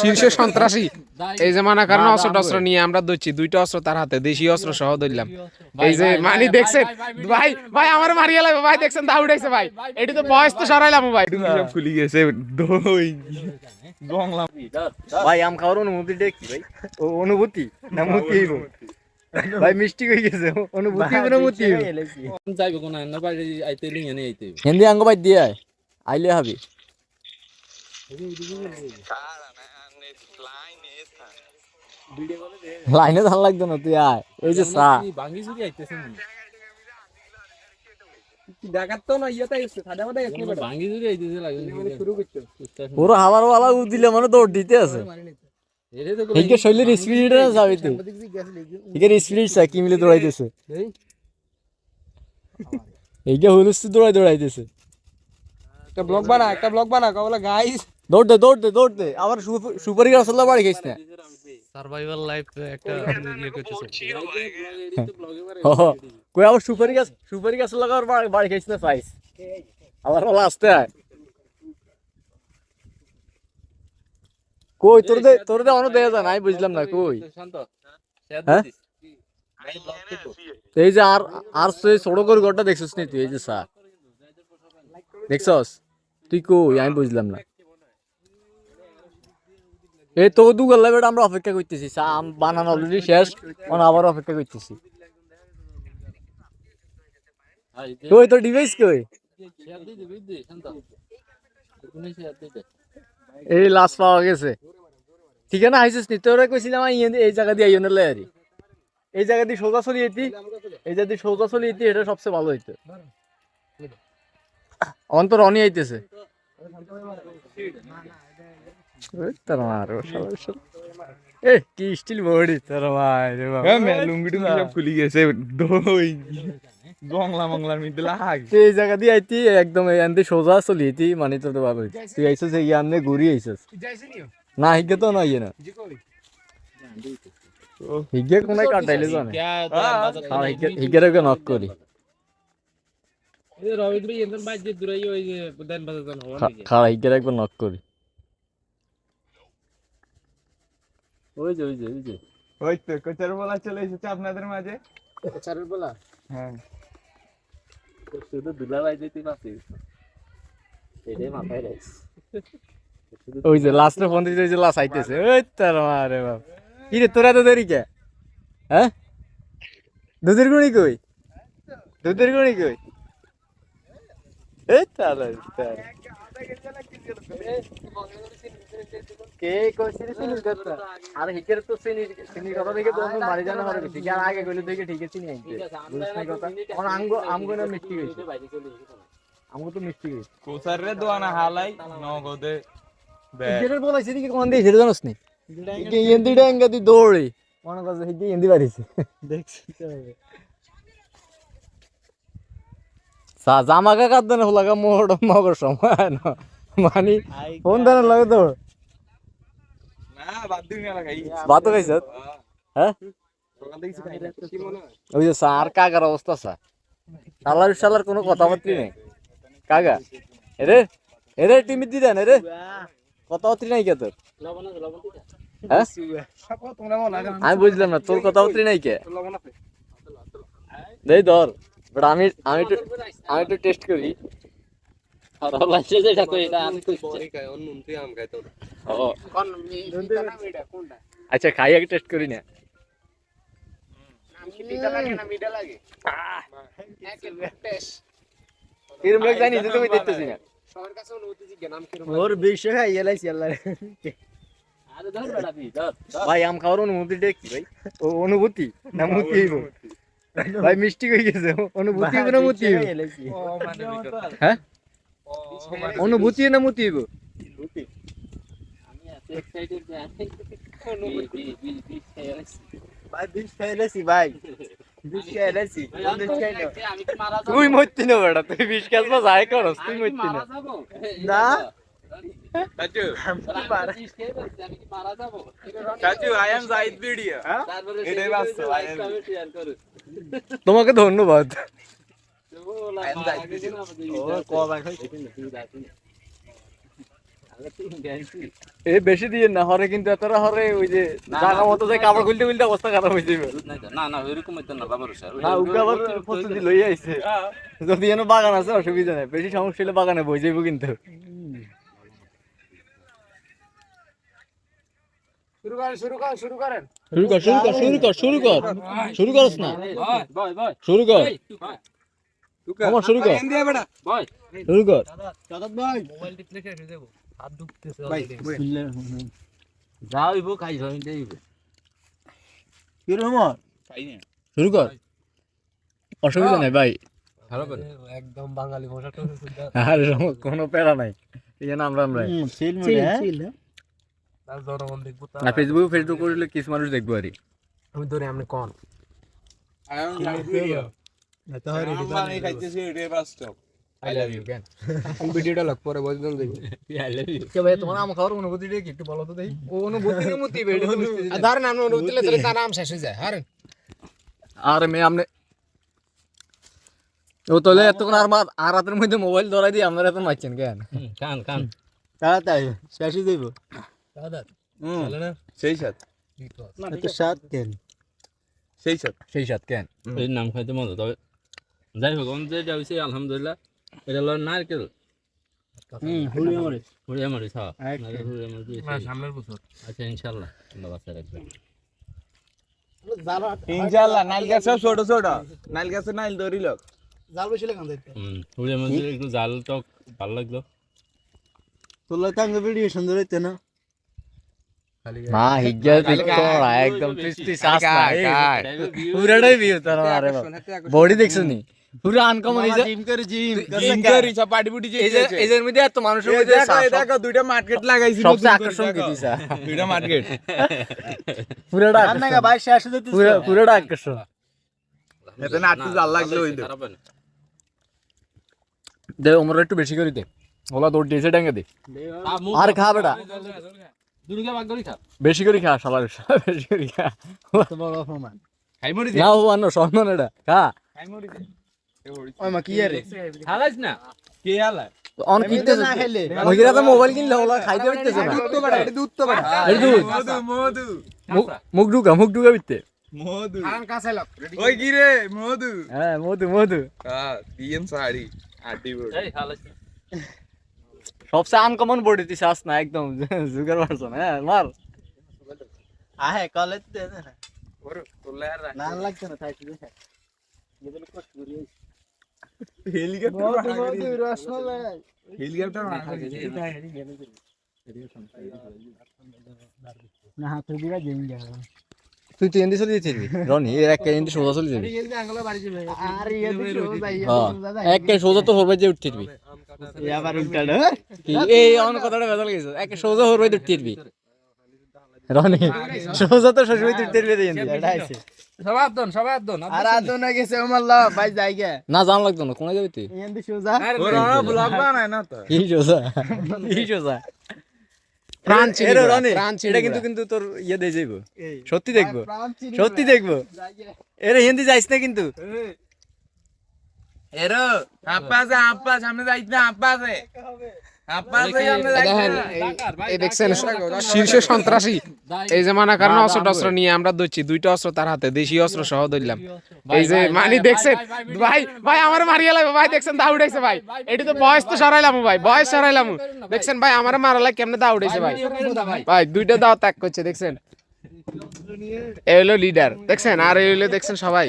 শীর্ষ সন্ত্রাসী। এই যে মানা কারণ অস্ত্র টস্ত্র নিয়ে আমরা ধরছি দুইটা অস্ত্র তার হাতে দেশি অস্ত্র সহ ধরলাম। এই যে মানি দেখছেন? ভাই ভাই আমার মারিয়ে লাগবে। ভাই দেখছেন দা উঠেছে ভাই। এটি তো বয়স তো সরাইলাম ভাই। সব খুলি গেছে দই। জংলাম ভাই আম খাওয়ার অনুভূতিটা কি ভাই। ও অনুভূতি না মুতি ভাই মিষ্টি হয়ে গেছে? অনুভূতি যাইবে কোন না বাইরে আইতে লিঙে নিয়ে আইতে হিন্দি আঙ্গ বাই দিয়ে আইলে হবে। লাইনে ধান লাগতো না তুই আয়। এই যে চা। ভাঙ্গি চুরি আইতেছে ডাকাত তো না ইয়েতে এসছে সাদা মাদা এসছে ভাঙ্গি চুরি আইতেছে লাগে শুরু করছ। পুরো হাওয়ার ওয়ালা দিলে মানে দৌড় দিতে আছে। এরে তো স্পিড না যাবে তুই। হিগের স্পিড চা কি মিলে দৌড়াইতেছে? হিগে হুলুস দৌড়াই দৌড়াইতেছে। একটা ব্লগ বানা একটা ব্লগ বানা কবলা গাইস দৌড় দে দৌড় দে দৌড় দে। আবার সুপারি গাছ বাড়ি না? সার্ভাইভাল লাইফ একটা ইয়ে করতেছে ও কই আবার সুপারি গাছ সুপারি গাছ লাগার বাড়ি বাড়ি খাইছ না পাইস আবার ওলা আসতে আয় কই তোর দে তোর দে অন্য দেয়া যায় নাই বুঝলাম না কই শান্ত হ্যাঁ? এই যে আর আর সেই ছোট করে ঘরটা দেখছিস নি তুই এই যে স্যার দেখছস তুই কই আমি বুঝলাম না এই তো দু গল্লা বেটা আমরা অপেক্ষা করতেছি। আম বানানো অলরেডি শেষ এখন আবার অপেক্ষা করতেছি। কই তোর ডিভাইস কই? এই লাশ পাওয়া গেছে। ঠিক না আইসিস নি? তোরা কইছিলাম এই- জায়গা দিয়ে আইও লাই এই জায়গা দিয়ে সোজা চলি যেতি এই জায়গা দিয়ে সোজা চলি যেতি এটা সবচেয়ে ভালো হইতো। অন্তর অনি আইতেছে। তোর মার। এ কি স্টিল বডি তোর মার রে বাবা। হ্যাঁ মে সব খুলি গেছে দই জংলা মংলার মধ্যে লাগ এই জায়গা দিয়ে আইতি একদম সোজা চলি মানে তোর তো হইতো তুই আইসস এই আমনে ঘুরি আইসস না হিগে তো না ইয়ে না হিগে কোনায় কাটাইলে জানে হিগে হিগের নক করি যে দূরাই ওই দেন বাজার খাড়া হিগের একবার নক করি ওই যে ওই যে ওই যে। ওই তো কোচার বলা চলে এসেছে আপনাদের মাঝে। চারের বেলা? হ্যাঁ। শুধু দুলা বাই দিতে পারছি এটাই মাথায় রাখছি ওই যে লাস্টে ফোন দিতে ওই যে লাস্ট আইতেছে। ওই তার মারে বাপ। কি রে তোরা তো দেরি কে? হ্যাঁ? দুধের গুণি কই? দুধের গুণি কই? এই তার কে কইছিস চিনিস কথা আর হিকের তো চিনি চিনি কথা দেখে তো আমি মারি জানা হবে ঠিক আর আগে কইলে দেখে ঠিক চিনি আইতে বুঝছ না কথা? কোন আঙ্গ আমগো না মিষ্টি গেছে আমগো তো মিষ্টি গেছে কোচার রে দোয়ানা হালাই নগদে হিকের বলাইছে দিকে কোন দিয়ে জানোস নি? হিকে ইন্দি ডাঙ্গা দি দৌড়ে। মনে করছে হিকে ইন্দি বাড়িছে। দেখছি সা জামা কা কাদ না লাগা মোড় মগর সময় না? মানি ফোন দেন লাগে দৌড় না বাদ দিন না লাগাই না কি মনে হয়? ওই যে কাকার অবস্থা স্যার? শালার শালার কোনো কথাবার্তি নেই। কাকা এরে এরে টিমি দি দেন এরে। কথাবার্তি নাই কে তোর? হ্যাঁ? আমি বুঝলাম না তোর কথাবার্তি নাই কে? দেই ধর। বাট আমি আমি একটু আমি একটু টেস্ট করি। আর লাইছে যেটা কই এটা আমি ও। আচ্ছা খাই আগে টেস্ট করি না। কিরম লোক জানি যে তুমি দেখতেছি না। ওর বিষয় খাই এলাইছি আল্লাহ আরে ধর বেটা দি ধর ভাই আম খাওয়ার অনুভূতিটা কি ভাই? ও অনুভূতি না মুতি? হইব ভাই মিষ্টি হয়ে গেছে অনুভূতি হইব না মুতি হইব ও মানে হ্যাঁ মানে অনুভূতি না মুতি হইব অনুভূতি তুই মরতি না বেটা তুই বিষ না যাই করস তুই মরতি না না। চাচু আমি কি মারা যাব চাচু আই এম জাহিদ ভিডিও এটাই বাস্তব, তোমাকে ধন্যবাদ। এ বেশি দিয়ে না হরে কিন্তু এতটা হরে ওই যে জায়গা মতো যে কাপড় খুলতে খুলতে অবস্থা খারাপ হয়ে যাবে। না না ওইরকম হইতো না বাবার না উগা আবার প্রস্তুতি লই আইছে। যদি এনে বাগান আছে অসুবিধা নাই বেশি সমস্যা হলে বাগানে বই যাইব কিন্তু। শুরু করেন শুরু করেন শুরু করেন। শুরু কর শুরু কর শুরু কর শুরু কর। শুরু করস না। শুরু কর। আমার শুরু কর। শুরু কর। যা হইব খাই দেইব শুরু কর। অসুবিধা নাই ভাই। একদম বাঙালি আর কোনো প্যারা নাই। এখানে আমরা আমরা তার জনগণ দেখব তা আর ফেসবুক ফেসবুক করলে কিছু মানুষ দেখব আর আমি ধরে আপনি কোন? আই লাভ ইউ কেন ভিডিওটা লাগ পরে বলতে কে ভাই তোমার আম খাওয়ার অনুভূতিটা কি একটু বলো তো দেখি। ও অনুভূতি অনুভূতি বেড়ে ধরেন আপনি অনুরোধ তাহলে তার নাম শেষ হয়ে যায়। হারেন। আর মে আমনে ও তাহলে এতক্ষণ আর মা আর রাতের মধ্যে মোবাইল ধরাই দিয়ে আপনারা এত মারছেন কেন? কান কান। তাড়াতাড়ি শেষই দেব সেই কেন? সেই সাত। সেই সাত কেন? এর নাম খাইতে মজা তবে যাই হোক আমি যেটা হইছে আলহামদুলিল্লাহ এটা হলো নারকেল। ইনশাল্লাহ নাইল গাছ ছোট ছোট। নাইল গাছে নাইল ধরিল হুম হুড়িয়া মরিচ একটু জাল টক ভালো লাগল। মা হিজ্জা তোরা একদম তুই তুই সাস না পুরাটাই বিয়ে তোর আরে বডি দেখছ নি পুরো আনকমন এই যে জিম করে জিম জিম করি সব পাটি পুটি যে এই যে মধ্যে এত মানুষের মধ্যে দেখো দুইটা মার্কেট লাগাইছি সবচেয়ে আকর্ষণ কি দিছা দুইটা মার্কেট পুরোটা পুরো পুরোটা আকর্ষণ এতে নাটু জাল লাগল ওই না দে ওমরা একটু বেশি করে দে ওলা দৌড় দিয়েছে ডাঙ্গে দে আর খা বেটা করি খা বেশি করে খা শালা বেশি করে খা। খাই মরি না ও আনো সম্মান এটা খা। খাই মরি খালাস না? কে আলা? অন কিনতে মহিলা তো মোবাইল কিনলে ওলা খাইতে পারতেছে না। দুধ তো বড় এটা দুধ তো বড় এটা দুধ। মধু মুখ- ঢুকা মুখ ঢুকা বিতে মধু। হারান কাছে লাগ ওই কি রে মধু। হ্যাঁ মধু মধু। হ্যাঁ দিয়েন শাড়ি আটি বড়। এই খালাস না। সবচেয়ে আনকমন বডি তুই চাস না একদম জুগার পারছন হ্যাঁ মার হেলিকপ্টার হেলিকপ্টার তুই তো এন্দি চলে যেতে রনি এর একটা এন্দি সোজা চলে যাবি। হ্যাঁ একটা সোজা তো হরবাই যে উঠতে দিবি। কি এই অন কথাটা বেজাল গেছে। একটা সোজা হরবাই উঠতে দিবি। রনি সোজা তো শ্বশুর উঠতে দিবি এন্দি এটা আছে। সবাই দন সবাই দন না জান লাগতো না কোন যাবি তুই? ওরা ব্লগ বানায় না তো? কি সোজা? কি সোজা। প্রাণ চিনি রনি প্রাণ চিনি এটা কিন্তু কিন্তু তোর ইয়ে দিয়ে যাইবো। সত্যি দেখব। সত্যি দেখব। এরে হিন্দি যাইস না কিন্তু। এরো আপা আছে আপা সামনে যাইছ না আপা আছে। শীর্ষ সন্ত্রাসী এই যে মানা কারণে অস্ত্র টস্ত্র নিয়ে আমরা ধরছি দুইটা অস্ত্র তার হাতে দেশি অস্ত্র সহ ধরলাম এই যে মানি দেখছেন ভাই ভাই আমার মারিয়া লাগবে ভাই দেখছেন দা উঠেছে ভাই এটি তো বয়স তো সরাইলাম ভাই বয়স সরাইলাম দেখছেন ভাই আমার মারা লাগে কেমনে দা উঠেছে ভাই ভাই দুইটা দাও ত্যাগ করছে দেখছেন হলো লিডার দেখছেন আর এই হলো দেখছেন সবাই